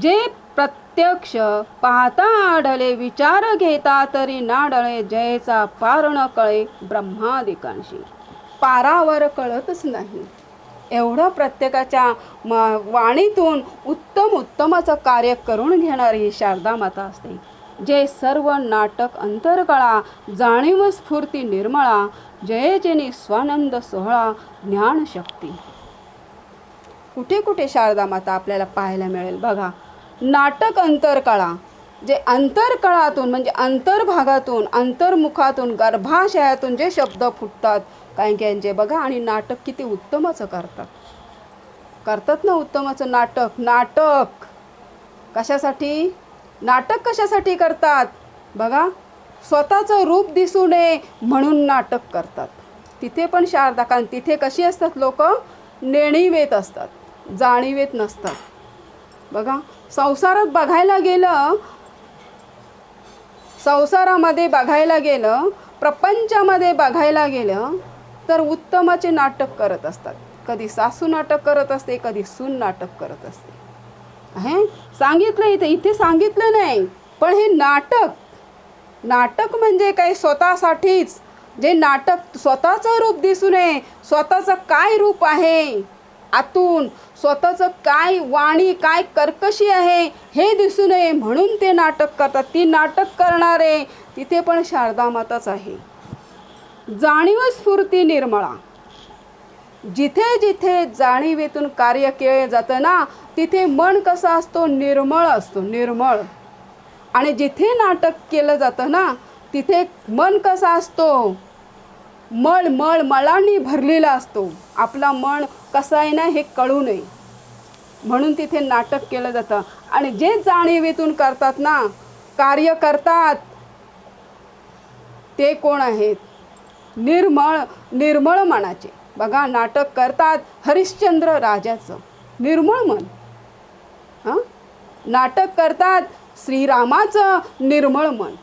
जे प्रत्यक्ष पाहता आढळे विचार घेता तरी नाडळे जयचा पारण कळे ब्रह्मादिकांशी. पारावर कळतच नाही. एवढं प्रत्येकाच्या म वाणीतून उत्तम उत्तमाचं कार्य करून घेणारी ही शारदा माता असते. जे सर्व नाटक अंतरकळा जाणीव स्फूर्ती निर्मळा जयजेनी स्वानंद सोहळा ज्ञानशक्ती. कुठे कुठे शारदा माता आपल्याला पाहायला मिळेल बघा. नाटक अंतरकळा जे अंतरकळातून म्हणजे अंतर्भागातून अंतर्मुखातून गर्भाशयातून जे शब्द फुटतात काही काहींचे बघा आणि नाटक किती उत्तमाचं करतात. करतात ना उत्तमाचं नाटक? नाटक. कशासाठी? नाटक कशासाठी करतात? बघा स्वतःचं रूप दिसू नये म्हणून नाटक करतात. तिथे पण शारदा कारण तिथे कशी असतात लोक? नेणीवेत असतात जाणीवेत नसतात. बघा संसारात बघायला गेलं संसारामध्ये बघायला गेलं प्रपंचामध्ये बघायला गेलं तर उत्तमाचे नाटक करत असतात. कधी सासू नाटक करत असते कधी सून नाटक करत असते. हे सांगितलं इथे इथे सांगितलं नाही. पण हे नाटक नाटक म्हणजे काही स्वतःसाठीच. जे नाटक स्वतःचं रूप दिसू नये स्वतःचं काय रूप आहे? आतून स्वतःचं काय वाणी काय कर्कशी आहे हे दिसू नये म्हणून ते नाटक करतात. ती नाटक करणारे तिथे पण शारदा माताच आहे. जाणीव स्फूर्ती निर्मळा. जिथे जिथे जाणीवेतून कार्य केले जातं ना तिथे मन कसा असतो निर्मळ असतो निर्मळ. आणि जिथे नाटक केलं जातं ना तिथे मन कसा असतो? मळ मळ मळांनी भरलेला असतो. आपला मन कसा आहे ना हे कळू नये. म्हणून तिथे नाटक केलं जातं. आणि जे जाणीवेतून करतात ना कार्य करतात ते कोण आहेत? निर्मळ निर्मळ मनाचे. बघा नाटक करतात हरिश्चंद्र राजाचं. निर्मळ मन. हां? नाटक करतात श्रीरामाचं निर्मळ मन.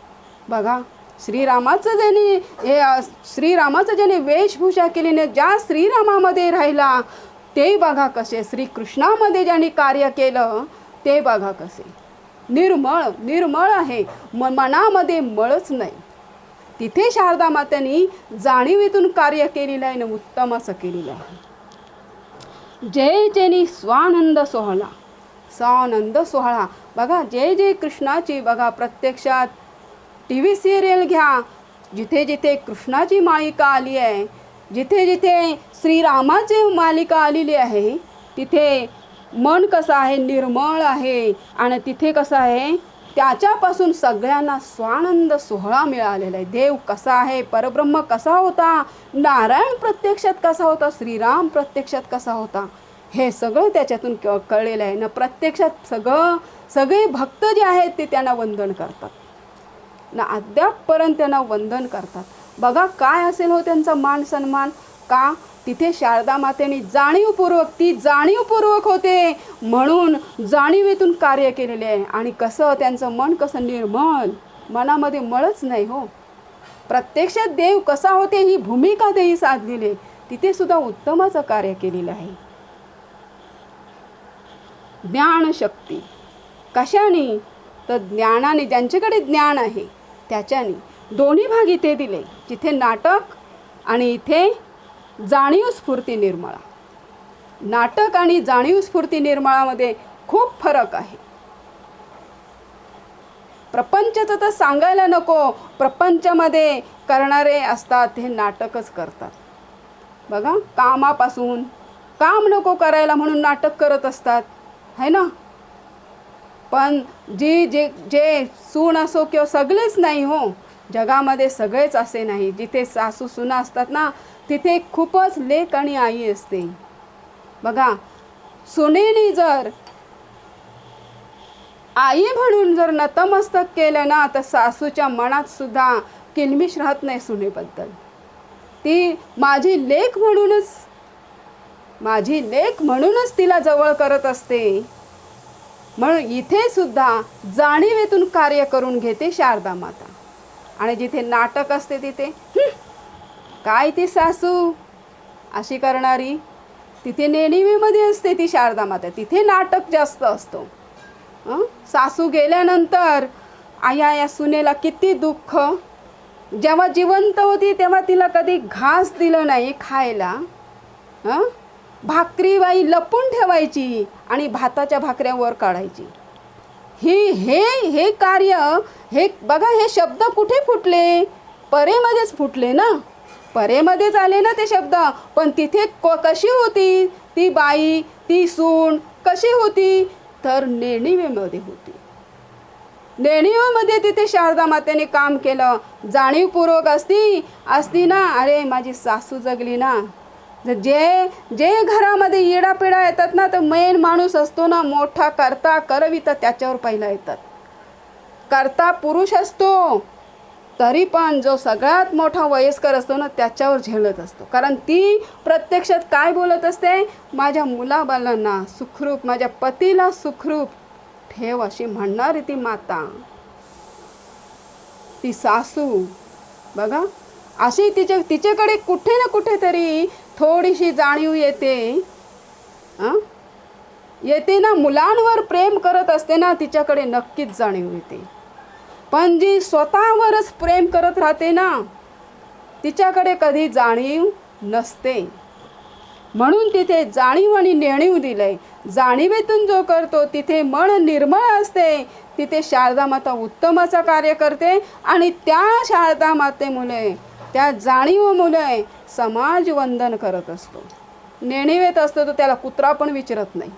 बघा श्रीरामाचं ज्याने हे श्रीरामाचं ज्याने वेशभूषा केली ना ज्या श्रीरामामध्ये राहिला ते बघा कसे श्रीकृष्णामध्ये ज्यांनी कार्य केलं ते बघा कसे. निर्मळ निर्मळ आहे. म मनामध्ये मळच नाही. तिथे शारदा मात्यांनी जाणीवेतून कार्य केलेलं आहे ना उत्तम असं केलेलं आहे. जय जयनी स्वानंद सोहळा. स्वानंद सोहळा. बघा जय जय कृष्णाची बघा प्रत्यक्षात टी व्ही सिरियल घ्या. जिथे जिथे कृष्णाची मालिका आली आहे जिथे जिथे श्रीरामाची मालिका आलेली आहे तिथे मन कसं आहे निर्मळ आहे आणि तिथे कसं आहे त्याच्यापासून सगळ्यांना स्वानंद सोहळा मिळालेला आहे. देव कसा आहे परब्रह्म कसा होता नारायण प्रत्यक्षात कसा होता श्रीराम प्रत्यक्षात कसा होता हे सगळं त्याच्यातून क कळलेलं आहे. ना प्रत्यक्षात सगळं सगळे भक्त जे आहेत ते त्यांना वंदन करतात. ना अद्यापपर्यंत त्यांना वंदन करतात. बघा काय असेल हो त्यांचा मान सन्मान. का? तिथे शारदा मातेने जाणीवपूर्वक ती जाणीवपूर्वक होते. म्हणून जाणीवेतून कार्य केलेले आहे. आणि कसं त्यांचं मन कसं निर्मळ मनामध्ये मळच नाही हो. प्रत्यक्षात देव कसा होते ही भूमिका तेही साधलेली आहे. तिथे सुद्धा उत्तमाचं कार्य केलेलं आहे. ज्ञानशक्ती. कशाने? तर ज्ञानाने ज्यांच्याकडे ज्ञान आहे त्याच्याने दोन्ही भाग इथे दिले जिथे नाटक आणि इथे जाणीव स्फूर्ती निर्मळा. नाटक आणि जाणीव स्फूर्ती निर्मळामध्ये खूप फरक आहे. प्रपंचचं तर सांगायला नको प्रपंचमध्ये करणारे असतात हे नाटकच करतात. बघा कामापासून. काम नको करायला म्हणून नाटक करत असतात. है ना? पण जी जे जे सून असो किंवा सगळेच नाही हो जगामध्ये सगळेच असे नाही. जिथे सासू सुना असतात ना तिथे खूपच लेख आणि आई असते. बघा सुनेनी जर आई म्हणून जर नतमस्तक केलं ना तर सासूच्या मनात सुद्धा किलमिश राहत नाही सुनेबद्दल. ती माझी लेख म्हणूनच माझी लेख म्हणूनच तिला जवळ करत असते. म्हणून इथे सुद्धा जाणीवेतून कार्य करून घेते शारदा माता. आणि जिथे नाटक असते तिथे काय ती सासू? अशी करणारी तिथे नेणीवीमध्ये असते ती शारदा माता. तिथे नाटक जास्त असतो. सासू गेल्यानंतर आया या सुनेला किती दुःख. जेव्हा जिवंत होती तेव्हा तिला कधी घास दिलं नाही खायला. भाकरीबाई लपून ठेवायची आणि भाताच्या भाकऱ्या वर काढायची. ही हे हे कार्य हे बघा हे शब्द कुठे फुटले? परेमध्येच फुटले ना? परेमध्येच आले ना ते शब्द. पण तिथे क कशी होती? ती बाई ती सून कशी होती? तर नेणिवेमध्ये होती. नेणिवेमध्ये तिथे शारदा मातेने काम केलं. जाणीवपूर्वक असती असती ना? अरे माझी सासू जगली ना? जे जे घरामध्ये येडापिडा येतात ना तर मेन माणूस असतो ना मोठा करता करविता त्याच्यावर पहिला येतात. करता पुरुष असतो तरी पण जो सगळ्यात मोठा वयस्कर असतो ना त्याच्यावर झेलत असतो. कारण ती प्रत्यक्षात काय बोलत असते? माझ्या मुलाबालांना सुखरूप माझ्या पतीला सुखरूप ठेव अशी म्हणणारी ती माता. ती सासू. बघा अशी तिच्या तिच्याकडे कुठे ना कुठेतरी थोडीशी जाणीव येते. येते ना मुलांवर प्रेम करत असते ना तिच्याकडे नक्कीच जाणीव येते. पण जी स्वतःवरच प्रेम करत राहते ना तिच्याकडे कधी जाणीव नसते. म्हणून तिथे जाणीव आणि नेणीव दिलंय. जाणीवेतून जो करतो तिथे मन निर्मळ असते. तिथे शारदा माता उत्तमाचं कार्य करते आणि त्या शारदा मातेमुळे त्या जाणीवमुळे समाज वंदन करत असतो. नेणिवेत असतो तर त्याला कुत्रा पण विचारत नाही.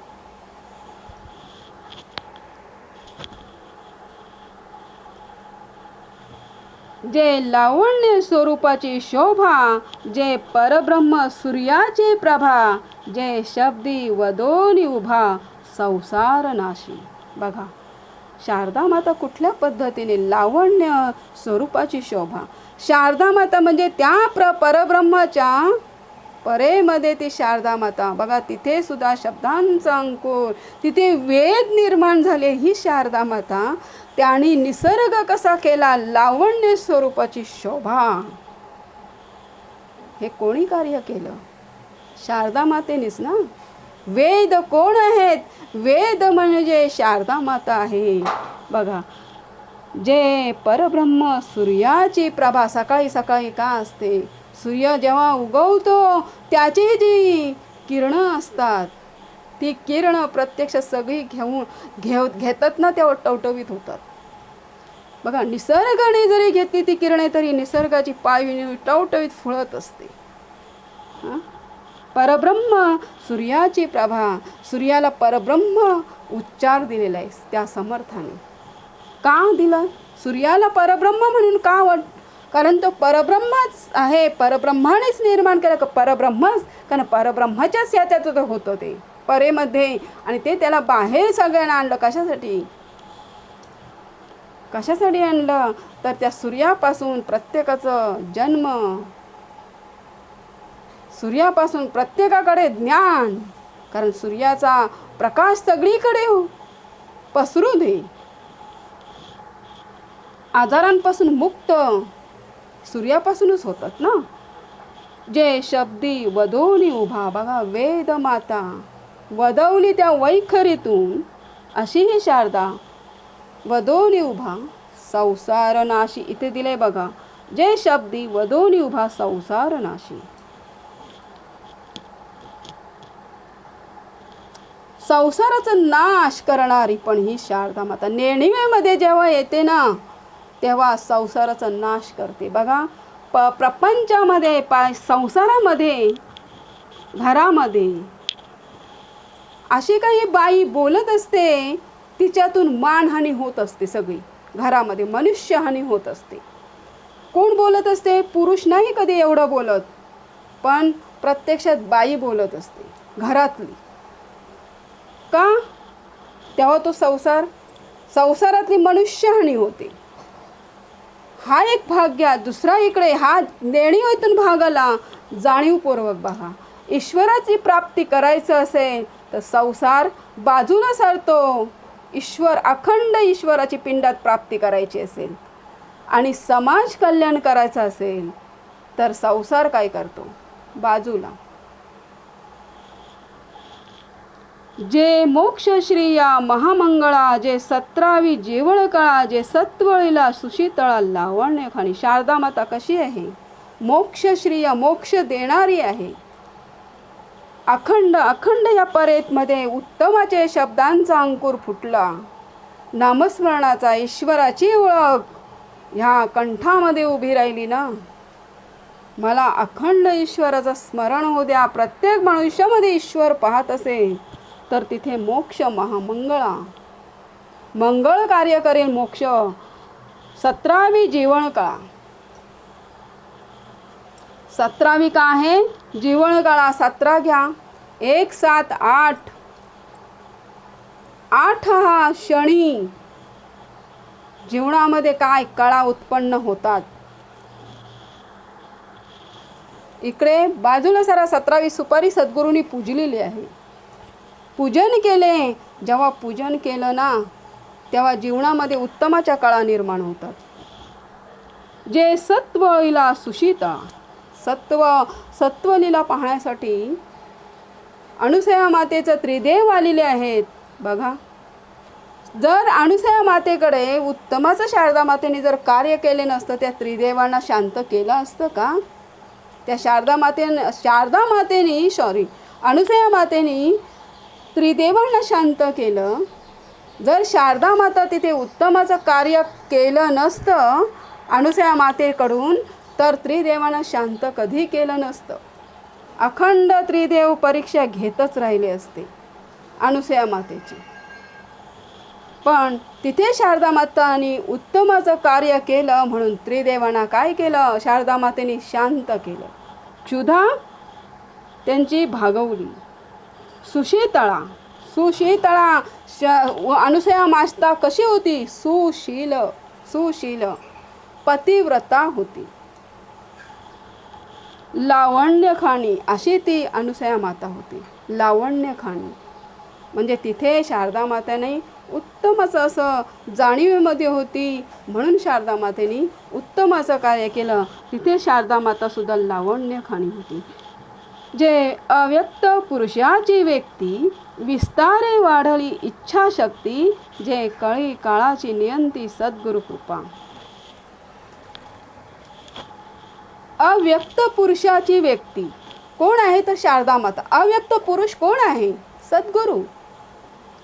जे लावण्य स्वरूपाची शोभा जे परब्रह्म सूर्याची प्रभा जे शब्दी वदोनी उभा संसार नाशी बघा. शारदा माता कुठल्या पद्धतीने लावण्य स्वरूपाची शोभा? शारदा माता म्हणजे त्या प्र परब्रह्माच्या परेमध्ये ती शारदा माता. बघा तिथे सुद्धा शब्दांचा अंकुर तिथे वेद निर्माण झाले ही शारदा माता. त्याने निसर्ग कसा केला? लावण्य स्वरूपाची शोभा. हे कोणी कार्य केलं? शारदा मातेनेच ना? वेद कोण आहेत? वेद म्हणजे शारदा माता आहे. बघा जे परब्रह्म सूर्याची प्रभा सकाळी सकाळी का असते? सूर्य जेव्हा उगवतो त्याची जी किरणं असतात ती किरणं प्रत्यक्ष सगळी घेऊन घेव घेतात ना तेव्हा टवटवीत होतात. बघा निसर्गाने जरी घेतली ती किरणे तरी निसर्गाची पायविणी टवटवीत फुळत असते. हां? परब्रह्म सूर्याची प्रभा. सूर्याला परब्रह्म उच्चार दिलेला आहे. त्या समर्थाने. का दिलं? सूर्याला परब्रह्म म्हणून का वाट? कारण तो परब्रह्मच आहे. परब्रह्मानेच निर्माण केलं. का परब्रह्मच? कारण परब्रह्माच्याच याच्यात तो होतं ते. परेमध्ये. आणि ते त्याला बाहेर सगळ्यांना आणलं. कशासाठी? कशासाठी आणलं? तर त्या सूर्यापासून प्रत्येकाचं जन्म सूर्यापासून प्रत्येकाकडे ज्ञान कारण सूर्याचा प्रकाश सगळीकडे हो. पसरू दे. आजारांपासून मुक्त सूर्यापासूनच होतात ना? जे शब्दी वधवली उभा बघा वेद माता वदवली त्या वैखरीतून अशी ही शारदा वधवली उभा संसार नाशी इथे दिले बघा जे शब्दी वधवली उभा संसार संसाराचा नाश करणारी पण ही शारदा माता. नेणिवेमध्ये जेव्हा येते ना तेव्हा संसाराचा नाश करते. बघा प प्रपंचामध्ये पा संसारामध्ये घरामध्ये अशी काही बाई बोलत असते तिच्यातून मानहानी होत असते सगळी. घरामध्ये मनुष्यहानी होत असते. कोण बोलत असते? पुरुष नाही कधी एवढं बोलत पण प्रत्यक्षात बाई बोलत असते. घरातली. का? तेव्हा तो संसार संसारातली मनुष्यहानी होते. हा एक भाग घ्या दुसरा इकडे हा देणीवेतून भाग आला जाणीवपूर्वक बघा. ईश्वराची प्राप्ती करायचं असेल तर संसार बाजूला सरतो. ईश्वर अखंड ईश्वराची पिंडात प्राप्ती करायची असेल आणि समाज कल्याण करायचं असेल तर संसार काय करतो? बाजूला. जे मोक्षश्रिया महामंगळा जे सतरावी जेवळ कळा जे सत्वळीला सुशीतळा लावण्य खाणी. शारदा माता कशी आहे? मोक्षश्री मोक्ष देणारी आहे. अखंड अखंड या परेतमध्ये उत्तमाचे शब्दांचा अंकुर फुटला. नामस्मरणाचा ईश्वराची ओळख. ह्या कंठामध्ये उभी राहिली ना? मला अखंड ईश्वराचं स्मरण होऊ द्या. प्रत्येक मनुष्यामध्ये ईश्वर पाहत असे. तर तिथे मोक्ष महामंगळा. मंगळ कार्य करेल मोक्ष. सतरावी जीवन काळा. सतरावी का आहे? जीवन काळा सतरा घ्या. एक सात आठ. आठ हा शनी. जीवनामध्ये काय कळा उत्पन्न होतात? इकडे बाजूला सारा सतरावी सुपारी सद्गुरूंनी पूजलेली आहे. पूजन केले. जेव्हा पूजन केलं ना तेव्हा जीवनामध्ये उत्तमाच्या कळा निर्माण होतात. जे सत्वलीला सुशीता सत्व सत्वलीला पाहण्यासाठी अणुसया मातेचं त्रिदेव आलेले आहेत. बघा. जर अणुसया मातेकडे उत्तमाचं शारदा मातेने जर कार्य केले नसतं त्या त्रिदेवांना शांत केलं असतं का? त्या शारदा माते शारदा मातेनी सॉरी अणुसया मातेनी त्रिदेवांना शांत केलं. जर शारदा माता तिथे उत्तमाचं कार्य केलं नसतं अणुसया मातेकडून तर त्रिदेवांना शांत कधी केलं नसतं. अखंड त्रिदेव परीक्षा घेतच राहिले असते अणुसया मातेची. पण तिथे शारदा मातानी उत्तमाचं कार्य केलं म्हणून त्रिदेवांना काय केलं? शारदा मातेने शांत केलं. क्षुधा त्यांची भागवली. सुशीतळा. सुशीतळा श अनुसया मास्ता कशी होती? सुशील सुशील. पतिव्रता होती. लावण्य खाणी अशी ती अनुसया माता होती. लावण्य खाणी म्हणजे तिथे शारदा मातेने उत्तमच असं जाणीवेमध्ये होती. म्हणून शारदा मातेने उत्तमाचं कार्य केलं. तिथे शारदा मातासुद्धा लावण्य खाणी होती. जे अव्यक्त पुरुषाची व्यक्ती विस्तारे वाढली इच्छाशक्ती जे कळी काळाची नियंती सद्गुरु कृपा. अव्यक्त पुरुषाची व्यक्ती. कोण आहे तर शारदा माता? अव्यक्त पुरुष कोण आहे? सद्गुरू.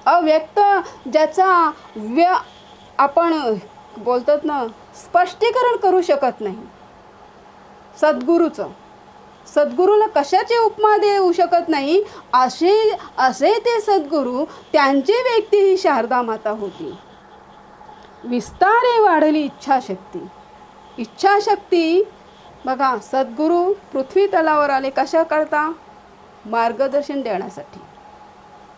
अव्यक्त ज्याचा व्य आपण बोलतात ना स्पष्टीकरण करू शकत नाही. सद्गुरूचं. सद्गुरूला कशाची उपमा देऊ शकत नाही असे असे ते सद्गुरू त्यांची व्यक्ती ही शारदा माता होती. विस्तारे वाढली इच्छाशक्ती. इच्छाशक्ती बघा सद्गुरू पृथ्वी तलावर आले कशा करता? मार्गदर्शन देण्यासाठी.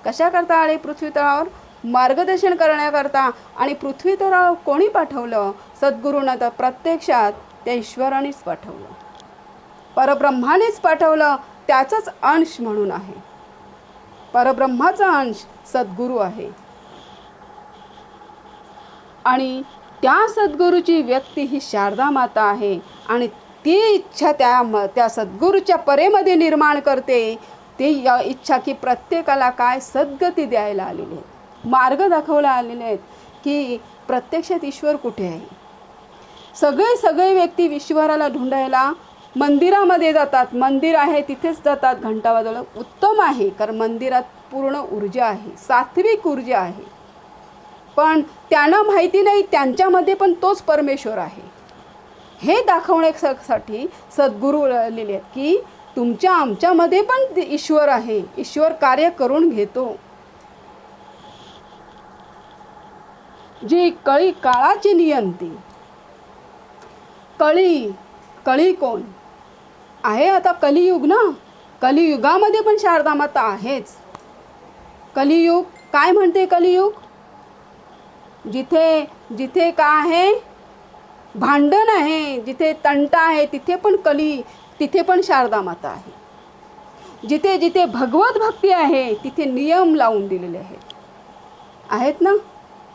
कशा करता आले पृथ्वी तळावर मार्गदर्शन करण्याकरता. आणि पृथ्वी तळावर कोणी पाठवलं? सद्गुरूंना तर प्रत्यक्षात त्या ईश्वरानेच पाठवलं. परब्रह्मानेच पाठवलं त्याचाच अंश म्हणून आहे. परब्रह्माचा अंश सद्गुरू आहे. आणि त्या सद्गुरूची व्यक्ती ही शारदा माता आहे आणि ती इच्छा त्या म त्या सद्गुरूच्या परेमध्ये निर्माण करते. ती इच्छा की प्रत्येकाला काय सद्गती द्यायला आलेली आहे मार्ग दाखवला आलेले आहेत की प्रत्यक्षात ईश्वर कुठे आहे? सगळे सगळे व्यक्ती ईश्वराला ढुंढायला मंदिरामध्ये जातात. मंदिर आहे तिथेच जातात. घंटा वाजवणं उत्तम आहे कारण मंदिरात पूर्ण ऊर्जा आहे सात्विक ऊर्जा आहे. पण त्यांना माहिती नाही त्यांच्यामध्ये पण तोच परमेश्वर आहे. हे दाखवण्यासाठी सद्गुरू लिहिले आहेत की तुमच्या आमच्यामध्ये पण ईश्वर आहे. ईश्वर कार्य करून घेतो. जी कळी काळाची नियंती. कळी कळी कोण? आहे आता कलियुग ना? कलियुगामध्ये पण शारदा माता आहेच. कलियुग काय म्हणते कलियुग? जिथे जिथे का आहे? भांडण आहे जिथे तंटा आहे तिथे पण कली तिथे पण शारदा माता आहे. जिथे जिथे भगवत भक्ती आहे तिथे नियम लावून दिलेले आहेत. आहेत ना?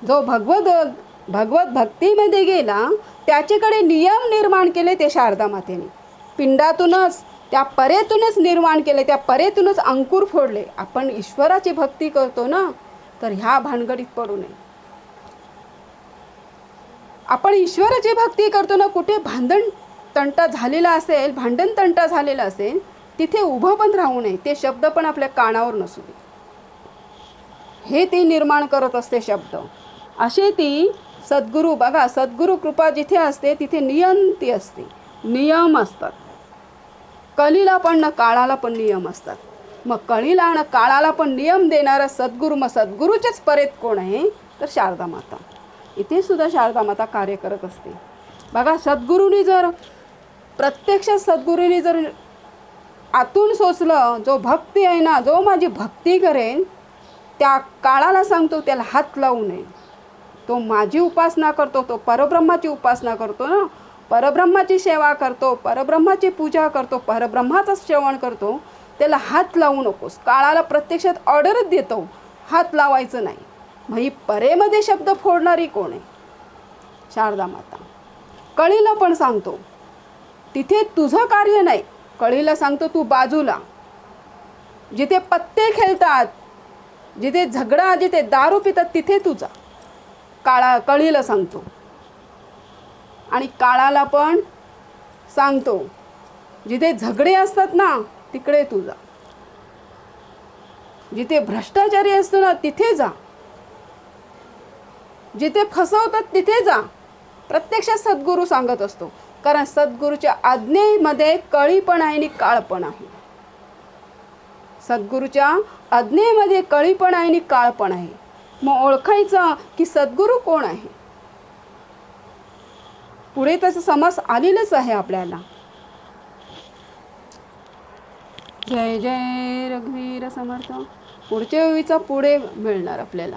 जो भगवत भगवत भक्तीमध्ये गेला त्याच्याकडे नियम निर्माण केले ते शारदा मातेने. पिंडातूनच त्या परेतूनच निर्माण केले त्या परेतूनच अंकुर फोडले. आपण ईश्वराची भक्ती करतो ना तर ह्या भानगडीत पडू नये. आपण ईश्वराची भक्ती करतो ना कुठे भांडण तंटा झालेला असेल भांडण तंटा झालेला असेल तिथे उभं पण राहू नये. ते शब्द पण आपल्या कानावर नसू दे. हे ती निर्माण करत असते शब्द. असे ती सद्गुरू बघा सद्गुरू कृपा जिथे असते तिथे नियंती असते. नियम असतात. कलीला पण न काळाला पण नियम असतात. मग कळीला आणि काळाला पण नियम देणारा सद्गुरू मग सद्गुरूचेच परेत कोण आहे? तर शारदा माता. इथे सुद्धा शारदा माता कार्य करत असते. बघा सद्गुरूंनी जर प्रत्यक्ष सद्गुरूंनी जर आतून सोचलं जो भक्ती आहे ना जो माझी भक्ती करेन त्या काळाला सांगतो त्याला हात लावू नये. तो माझी उपासना करतो तो परब्रह्माची उपासना करतो ना परब्रह्माची सेवा करतो परब्रह्माची पूजा करतो परब्रह्माचं श्रवण करतो त्याला हात लावू नकोस. काळाला प्रत्यक्षात ऑर्डरच देतो. हात लावायचं नाही. मग ही परेमध्ये शब्द फोडणारी कोण आहे? शारदा माता. कळीला पण सांगतो तिथे तुझं कार्य नाही. कळीला सांगतो तू बाजूला. जिथे पत्ते खेळतात जिथे झगडा जिथे दारू पितात तिथे तुझा काळा कळीला सांगतो आणि काळाला पण सांगतो जिथे झगडे असतात ना तिकडे तुझा जिथे भ्रष्टाचारी असतो ना तिथे जा. जिथे फसवतात तिथे जा. प्रत्यक्षात सद्गुरू सांगत असतो कारण सद्गुरूच्या आज्ञेमध्ये कळी पण आहे आणि काळ पण आहे. सद्गुरूच्या आज्ञेमध्ये कळी पण आहे आणि काळ पण आहे. मग ओळखायचं की सद्गुरू कोण आहे? पुढे त्याचं समास आलेलंच आहे आपल्याला. जय जय रघुवीर समर्थ. पुढच्या वेळीचा पुढे मिळणार आपल्याला.